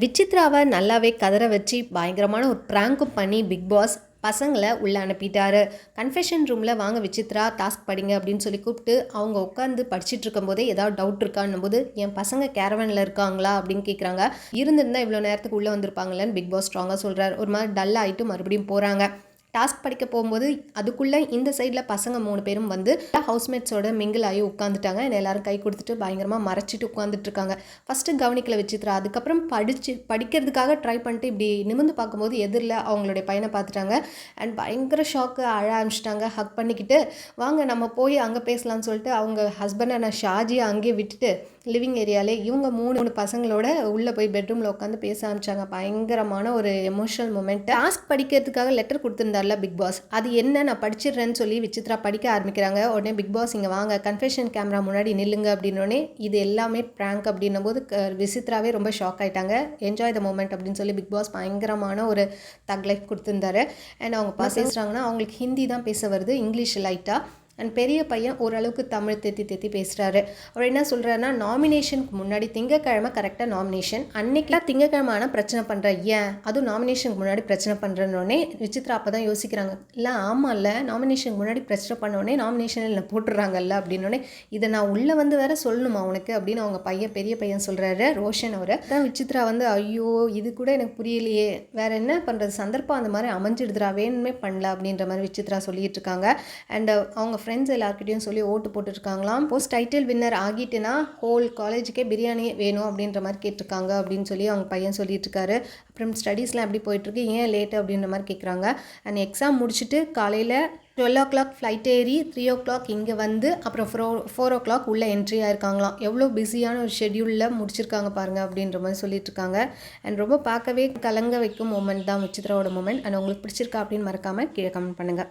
விசித்ராவை நல்லாவே கதற வச்சு பயங்கரமான ஒரு ப்ராங்க்கும் பண்ணி பிக் பாஸ் பசங்களை உள்ளே அனுப்பிட்டாரு. கன்ஃபெஷன் ரூமில் வாங்க விசித்ரா டாஸ்க் படிங்க அப்படின்னு சொல்லி கூப்பிட்டு அவங்க உட்காந்து படிச்சுட்டு இருக்கும்போதே ஏதாவது டவுட் இருக்கான்னும் போது என் பசங்க கேரவனில் இருக்காங்களா? அப்படின்னு கேட்குறாங்க இருந்திருந்தால் இவ்வளோ நேரத்துக்கு உள்ளே வந்திருப்பாங்களேன்னு பிக் பாஸ் ஸ்ட்ராங்காக சொல்கிறார் ஒரு மாதிரி டல் ஆகிட்டு மறுபடியும் போகிறாங்க டாஸ்க் படிக்க போகும்போது அதுக்குள்ளே இந்த சைடில் பசங்க மூணு பேரும் வந்து ஹவுஸ்மேட்ஸோட மிங்கிள் ஆகி உட்காந்துட்டாங்க எல்லாரும் கை கொடுத்துட்டு பயங்கரமாக மறைச்சிட்டு உட்காந்துட்டு இருக்காங்க ஃபஸ்ட்டு கவனிக்கல வச்சுக்கிறா அதுக்கப்புறம் படித்து படிக்கிறதுக்காக ட்ரை பண்ணிட்டு இப்படி நிமிர்ந்து பார்க்கும்போது எதிரில் அவங்களுடைய பையனை பார்த்துட்டாங்க. அண்ட் பயங்கர ஷாக்கு அழ ஆரம்பிச்சிட்டாங்க. ஹக் பண்ணிக்கிட்டு வாங்க நம்ம போய் அங்கே பேசலாம்னு சொல்லிட்டு அவங்க ஹஸ்பண்டை நான் ஷாஜியை அங்கேயே விட்டுட்டு லிவிங் ஏரியாலே இவங்க மூணு மூணு பசங்களோட உள்ளே போய் பெட்ரூமில் உட்காந்து பேச ஆரம்பிச்சாங்க. பயங்கரமான ஒரு எமோஷனல் மூமெண்ட் டாஸ்க் படிக்கிறதுக்காக லெட்டர் கொடுத்துருந்தார்ல பிக் பாஸ் அது என்ன? நான் படிச்சிடுறேன்னு சொல்லி விசித்ரா படிக்க ஆரம்பிக்கிறாங்க. உடனே பிக் பாஸ் இங்கே வாங்க கன்ஃபெஷன் கேமரா முன்னாடி நில்லுங்க அப்படின்னோடனே இது எல்லாமே ப்ராங்க் அப்படின்னும் போது க- விசித்ராவே ரொம்ப ஷாக் ஆயிட்டாங்க. என்ஜாய் த மூமெண்ட் அப்படின்னு சொல்லி பிக் பாஸ் பயங்கரமான ஒரு தக் லைஃப் கொடுத்துருந்தாரு. அண்ட் அவங்க பேசுகிறாங்கன்னா அவங்களுக்கு ஹிந்தி தான் பேச வருது இங்கிலீஷ் லைட்டாக அண்ட் பெரிய பையன் ஓரளவுக்கு தமிழ் தெத்தி தெத்தி பேசுகிறாரு அவர் என்ன சொல்கிறாருன்னா நாமினேஷனுக்கு முன்னாடி திங்கக்கிழமை கரெக்டாக நாமினேஷன் அன்னைக்கெலாம் திங்கக்கிழமை ஆனால் பிரச்சனை பண்ணுற ஏன்? அதுவும் நாமினேஷனுக்கு முன்னாடி பிரச்சனை பண்ணுறனோடனே விசித்ரா அப்போ தான் யோசிக்கிறாங்க. இல்லை ஆமாம் இல்லை நாமினேஷனுக்கு முன்னாடி பிரச்சனை பண்ணோடனே நாமினேஷனில் என்ன போட்டுடுறாங்கல்ல அப்படின்னோடனே இதை நான் உள்ளே வந்து வேற சொல்லணுமா உனக்கு? அப்படின்னு அவங்க பையன் பெரிய பையன் சொல்கிறாரு ரோஷன் அவர். தான் விசித்ரா வந்து ஐயோ இது கூட எனக்கு புரியலையே. வேற என்ன பண்ணுறது சந்தர்ப்பம் அந்த மாதிரி அமைஞ்சிடுதுரா வேணுமே பண்ணல அப்படின்ற மாதிரி விசித்ரா சொல்லிட்டு இருக்காங்க. அண்ட் அவங்க ஃப்ரெண்ட்ஸ் எல்லாருக்கிட்டையும் சொல்லி ஓட்டு போட்டுருக்காங்களாம் போஸ்ட் டைட்டில் வின்னர் ஆகிட்டுனா ஹோல் காலேஜுக்கே பிரியாணி வேணும் அப்படின்ற மாதிரி கேட்டிருக்காங்க அப்படின்னு சொல்லி அவங்க பையன் சொல்லிட்டு இருக்காரு அப்புறம் ஸ்டடீஸ்லாம் எப்படி போயிட்டுருக்கு ஏன் லேட்டு அப்படின்ற மாதிரி கேட்குறாங்க. அண்ட் எக்ஸாம் முடிச்சுட்டு காலையில் டுவெல் ஓ கிளாக் ஃப்ளைட் ஏறி த்ரீ ஓ கிளாக் இங்கே வந்து அப்புறம் ஃபோர் ஃபோர் ஓ கிளாக் உள்ளே என்ட்ரி ஆயிருக்காங்களாம். எவ்வளோ பிஸியான ஒரு ஷெட்யூலில் முடிச்சிருக்காங்க பாருங்கள் அப்படின்ற மாதிரி சொல்லிட்டு இருக்காங்க அண்ட் ரொம்ப பார்க்கவே கலங்க வைக்கும் மூமெண்ட் தான் விசித்ராவோட மூமெண்ட் அண்ட் உங்களுக்கு பிடிச்சிருக்கா அப்படின்னு மறக்காமல் கீழே கமெண்ட் பண்ணுங்கள்